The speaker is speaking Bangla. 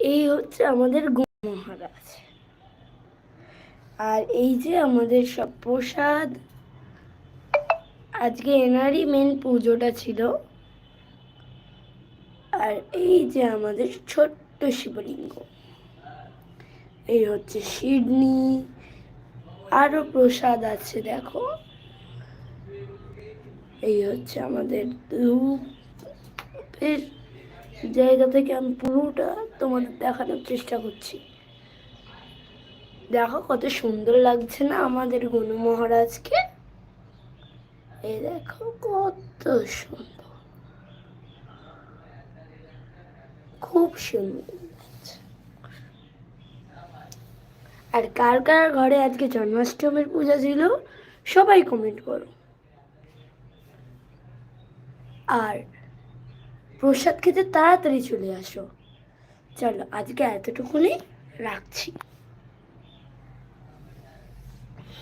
এই হচ্ছে আমাদের মহারাজ। আর এই যে আমাদের সব প্রসাদ আজকে এনারই মেন পুজোটা ছিল। আর এই যে আমাদের ছোট্ট শিবলিঙ্গ, এই হচ্ছে সিডনি আরও প্রসাদ আছে, দেখো। এই হচ্ছে আমাদের ধূপের জায়গা থেকে আমি পুরোটা তোমাদের দেখানোর চেষ্টা করছি। দেখো কত সুন্দর লাগছে না আমাদের গনু মহারাজকে? এই দেখো কত সুন্দর। খুব সুন্দর আর কার কার ঘরে আজকে জন্মাষ্টমীর পূজা ছিল, সবাই কমেন্ট করো। আর প্রসাদ খেতে তাড়াতাড়ি চলে আসো। চলো আজকে এতটুকুনি রাখছি।